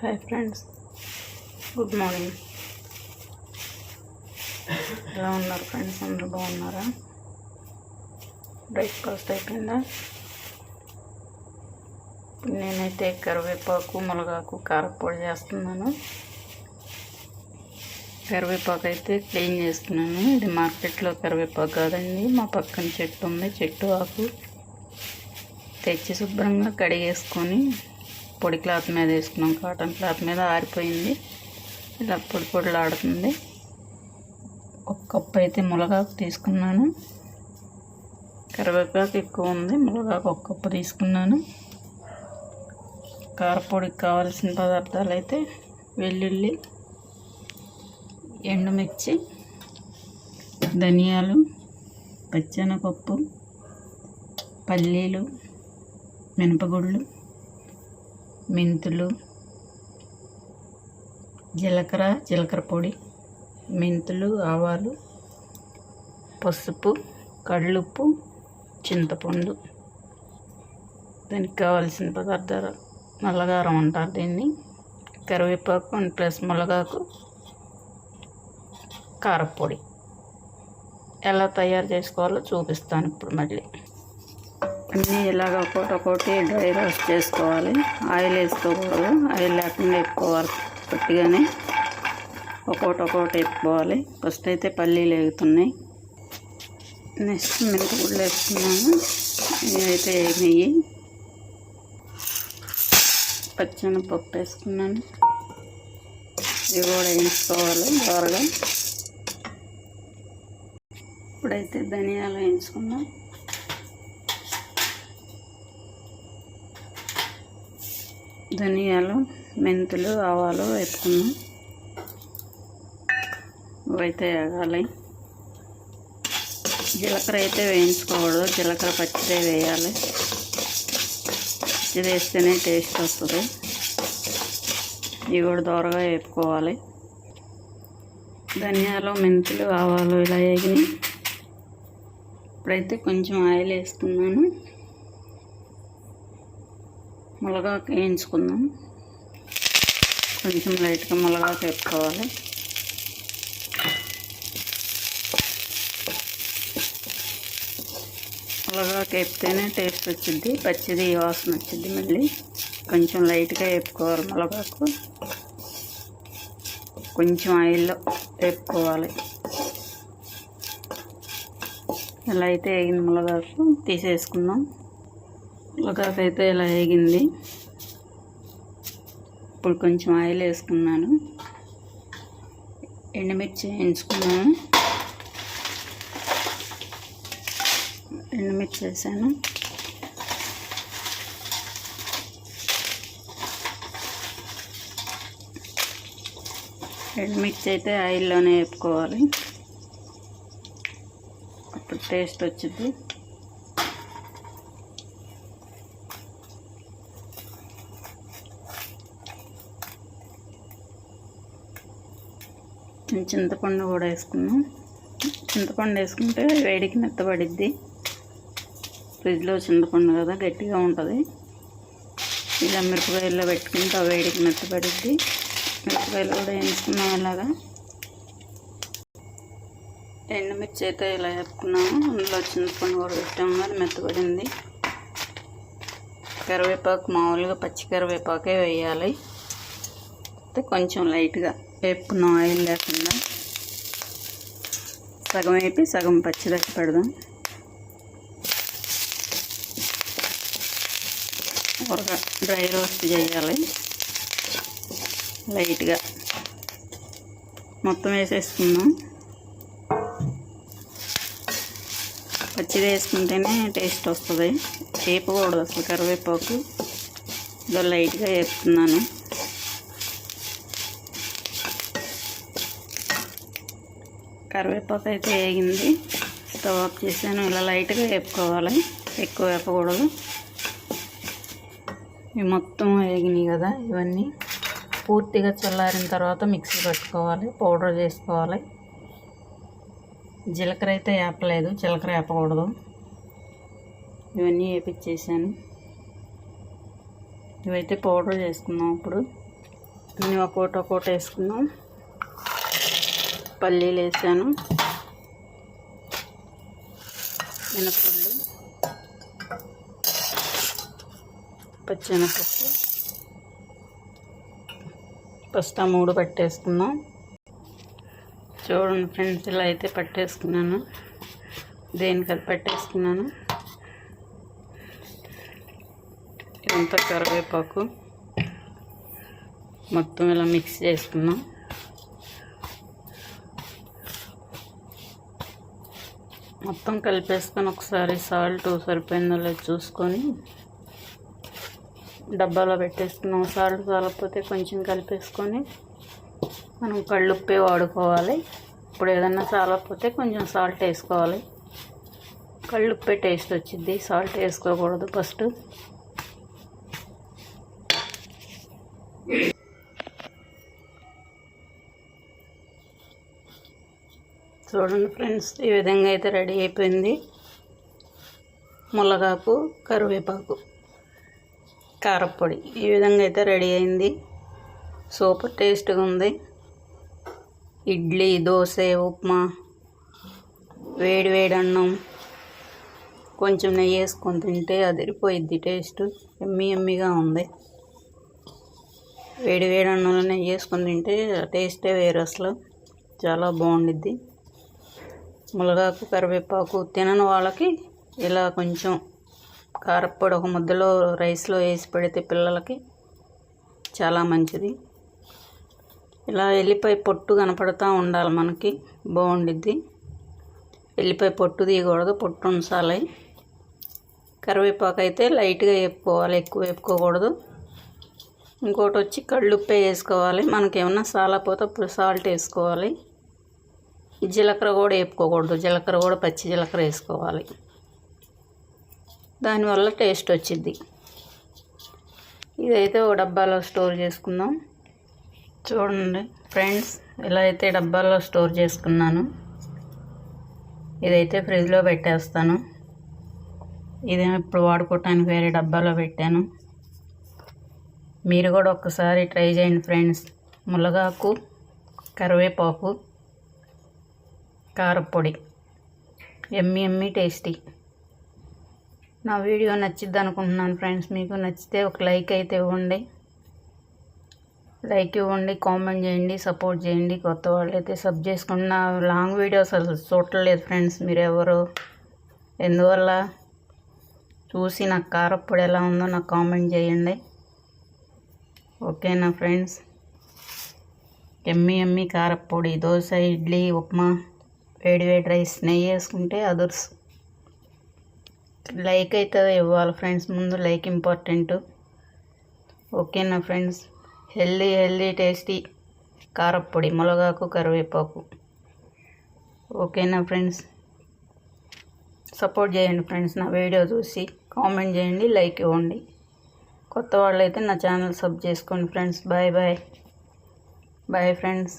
Hi friends good morning ఎలా ఉన్నారు friends అందరూ బాగున్నారా? బ్రేక్ఫాస్ట్ అయిపోయిందా? నేనైతే కరివేపాకు మునగాకు కారపొడి చేస్తున్నాను. కరివేపాకు అయితే క్లీన్ చేస్తున్నాను. ఇది మార్కెట్లో కరివేపాకు కాదండి. మా పక్కన చెట్టు ఉంది. చెట్టు ఆకు తెచ్చి శుభ్రంగా కడిగేసుకొని పొడి క్లాత్ మీద వేసుకున్నాం. కాటన్ క్లాత్ మీద ఆరిపోయింది. ఇలా పొడి పొడిలాడుతుంది. ఒక కప్పు అయితే మునగాకు తీసుకున్నాను. కరివేపాకు ఎక్కువ ఉంది. మునగాకు ఒక కప్పు తీసుకున్నాను. కారపొడికి కావాల్సిన పదార్థాలు అయితే వెల్లుల్లి ఎండుమిర్చి ధనియాలు పచ్చెనపప్పు పల్లీలు మినపగుళ్ళు మెంతులు జీలకర్ర జీలకర్ర పొడి మెంతులు ఆవాలు పసుపు కళ్ళుప్పు చింతపండు. దానికి కావాల్సిన పదార్థాలు నల్లగారం అంటారు దీన్ని. కరివేపాకు అండ్ ప్లస్ మునగాకు కారపొడి. ఎలా తయారు చేసుకోవాలో చూపిస్తాను ఇప్పుడు మళ్ళీ. అన్నీ ఇలాగ ఒకటి ఒకటి డ్రై రోస్ట్ చేసుకోవాలి. ఆయిల్ వేసుకోకూడదు. ఆయిల్ లేకుండా వేపుకోవాలి గట్టిగానే ఒక్కొక్కటి ఒకటి వేపుకోవాలి. ఫస్ట్ అయితే పల్లీలు వేగుతున్నాయి. నెక్స్ట్ మెంతిగుడ్లు వేసుకున్నాను ఇవైతే నెయ్యి పచ్చనపప్పు వేసుకున్నాను. ఇవి కూడా వేయించుకోవాలి త్వరగా. ఇప్పుడైతే ధనియాలు వేయించుకున్నాను ధనియాలు మెంతులు ఆవాలు వేసుకున్నాం. ఇవైతే వేగాలి. జీలకర్ర అయితే వేయించుకోకూడదు. జీలకర్ర పచ్చిదే వేయాలి. ఇది వేస్తేనే టేస్ట్ వస్తుంది. ఇవి కూడా దోరగా వేపుకోవాలి. ధనియాలు మెంతులు ఆవాలు ఇలా వేగినాయి. ఇప్పుడైతే కొంచెం ఆయిల్ వేసుకున్నాను. మునగాకు వేయించుకుందాం. కొంచెం లైట్గా మునగాకు వేపుకోవాలి. ములగాకు వేపితేనే టేస్ట్ వచ్చింది పచ్చిది వాసన వచ్చింది మళ్ళీ. కొంచెం లైట్గా వేపుకోవాలి మునగాకు కొంచెం ఆయిల్లో వేపుకోవాలి. ఇలా అయితే వేగింది మునగాకు తీసేసుకుందాం. మునగాకు అయితే ఇలా వేగింది. ఇప్పుడు కొంచెం ఆయిల్ వేసుకున్నాను. ఎండుమిర్చి వేయించుకున్నాను. ఎండుమిర్చి వేసాను. ఎండుమిర్చి అయితే ఆయిల్లోనే వేపుకోవాలి. అప్పుడు టేస్ట్ వచ్చింది చింతపండు కూడా వేసుకున్నాం. చింతపండు వేసుకుంటే వేడికి మెత్తబడిద్ది. ఫ్రిడ్జ్లో చింతపండు కదా గట్టిగా ఉంటుంది. ఇలా మిరపకాయల్లో పెట్టుకుంటే ఆ వేడికి మెత్తబడిద్ది. మిరపకాయలు కూడా వేసుకున్నాం ఇలాగా. ఎండుమిర్చి అయితే ఇలా వేసుకున్నాము అందులో చింతపండు కూడా పెట్టాము అది మెత్తబడింది. కరివేపాకు మామూలుగా పచ్చి కరివేపాకే వేయాలి. అయితే కొంచెం లైట్గా. వేపుకున్న ఆయిల్ లేకుండా సగం వేపి సగం పచ్చిదక్కి పెడదాం. ఊరగా డ్రై రోస్ట్ చేయాలి. లైట్గా మొత్తం వేసేసుకుందాం. పచ్చిది వేసుకుంటేనే టేస్ట్ వస్తుంది. వేపకూడదు అసలు కరివేపాకు. ఇదో లైట్గా వేపుతున్నాను. కరివేపాకు అయితే వేగింది. స్టవ్ ఆఫ్ చేసాను ఇలా లైట్గా వేపుకోవాలి. ఎక్కువ వేపకూడదు. ఇవి మొత్తం వేగినాయి కదా ఇవన్నీ. పూర్తిగా చల్లారిన తర్వాత మిక్సీ పెట్టుకోవాలి. పౌడర్ చేసుకోవాలి. జీలకర్ర అయితే వేపలేదు. జీలకర్ర వేపకూడదు. ఇవన్నీ వేపించేసాను ఇవైతే పౌడర్ చేసుకున్నాం ఇప్పుడు. ఇవన్నీ ఒక్కోటి ఒక్కోటి వేసుకుందాం. పల్లీలు వేసాను. మినపళ్ళు పచ్చెనపప్పు ఫస్ట్ ఆ మూడు పట్టేసుకుందాం. చూడండి ఫ్రెండ్స్ ఇలా అయితే పట్టేసుకున్నాను. దేనికి అది పట్టేసుకున్నాను? ఇదంతా కరివేపాకు మొత్తం ఇలా మిక్స్ చేసుకున్నాం మొత్తం కలిపేసుకొని ఒకసారి సాల్ట్ సరిపోయిందో లేదు చూసుకొని డబ్బాలో పెట్టేసుకున్నాం. సాల్ట్ చాలకపోతే కొంచెం కలిపేసుకొని మనం కళ్ళుప్పే వాడుకోవాలి. ఇప్పుడు ఏదన్నా చాలకపోతే కొంచెం సాల్ట్ వేసుకోవాలి. కళ్ళుప్పే టేస్ట్ వచ్చింది సాల్ట్ వేసుకోకూడదు ఫస్ట్ చూడండి ఫ్రెండ్స్ ఈ విధంగా అయితే రెడీ అయిపోయింది. ములగాకు కరివేపాకు కారప్పొడి ఈ విధంగా అయితే రెడీ అయింది. సూపర్ టేస్ట్గా ఉంది. ఇడ్లీ దోశ ఉప్మా వేడి వేడి అన్నం కొంచెం నెయ్యి వేసుకొని తింటే అదిరిపోయిద్ది టేస్ట్. ఎమ్మి ఎమ్మిగా ఉంది. వేడి వేడి అన్నంలో నెయ్యి వేసుకొని తింటే టేస్టే వేరు అసలు. చాలా బాగుండిద్ది. మునగాకు కరివేపాకు తినని వాళ్ళకి ఇలా కొంచెం కారప్పొడి ఒక ముద్దలో రైస్లో వేసి పెడితే పిల్లలకి చాలా మంచిది. ఇలా ఎల్లిపాయ పొట్టు కనపడుతూ ఉండాలి మనకి బాగుండిద్ది. ఎల్లిపాయ పొట్టు తీయకూడదు పొట్టు ఉంచాలి. కరివేపాకు అయితే లైట్గా వేపుకోవాలి ఎక్కువ వేపుకోకూడదు. ఇంకోటి వచ్చి కళ్ళుప్పే వేసుకోవాలి మనకి ఏమన్నా సాలపోతే అప్పుడు సాల్ట్ వేసుకోవాలి. జీలకర్ర కూడా వేపుకోకూడదు. జీలకర్ర కూడా పచ్చి జీలకర్ర వేసుకోవాలి. దానివల్ల టేస్ట్ వచ్చింది ఇదైతే ఒక డబ్బాలో స్టోర్ చేసుకుందాం. చూడండి ఫ్రెండ్స్ ఇలా అయితే డబ్బాలో స్టోర్ చేసుకున్నాను. ఇదైతే ఫ్రిడ్జ్లో పెట్టేస్తాను. ఇది ఇప్పుడు వాడుకోవటానికి వేరే డబ్బాలో పెట్టాను. మీరు కూడా ఒక్కసారి ట్రై చేయండి ఫ్రెండ్స్. ములగాకు కరివేపాకు కారపొడి. ఎమ్మి ఎమ్మి టేస్టీ. నా వీడియో నచ్చిద్ది అనుకుంటున్నాను ఫ్రెండ్స్. మీకు నచ్చితే ఒక లైక్ అయితే ఇవ్వండి. లైక్ ఇవ్వండి కామెంట్ చేయండి సపోర్ట్ చేయండి. కొత్త వాళ్ళు అయితే సబ్ చేసుకున్న లాంగ్ వీడియోస్ అసలు చూడలేదు ఫ్రెండ్స్ మీరు ఎవరు. ఎందువల్ల? చూసి నాకు కారప్పుడు ఎలా ఉందో నాకు కామెంట్ చేయండి. ఓకేనా ఫ్రెండ్స్? ఎమ్మి ఎమ్మి కారప్పొడి దోశ ఇడ్లీ ఉప్మా. వేడి వేడి రైస్ నెయ్యి వేసుకుంటే అదర్స్. లైక్ అయితే ఇవ్వాలి ఫ్రెండ్స్ ముందు లైక్ ఇంపార్టెంట్. ఓకేనా ఫ్రెండ్స్? హెల్దీ హెల్దీ టేస్టీ కారప్పొడి ములగాకు కరివేపాకు. ఓకేనా ఫ్రెండ్స్? సపోర్ట్ చేయండి ఫ్రెండ్స్ నా వీడియో చూసి కామెంట్ చేయండి లైక్ ఇవ్వండి. కొత్త వాళ్ళైతే నా ఛానల్ సబ్ చేసుకోండి friends. Bye bye. Bye friends.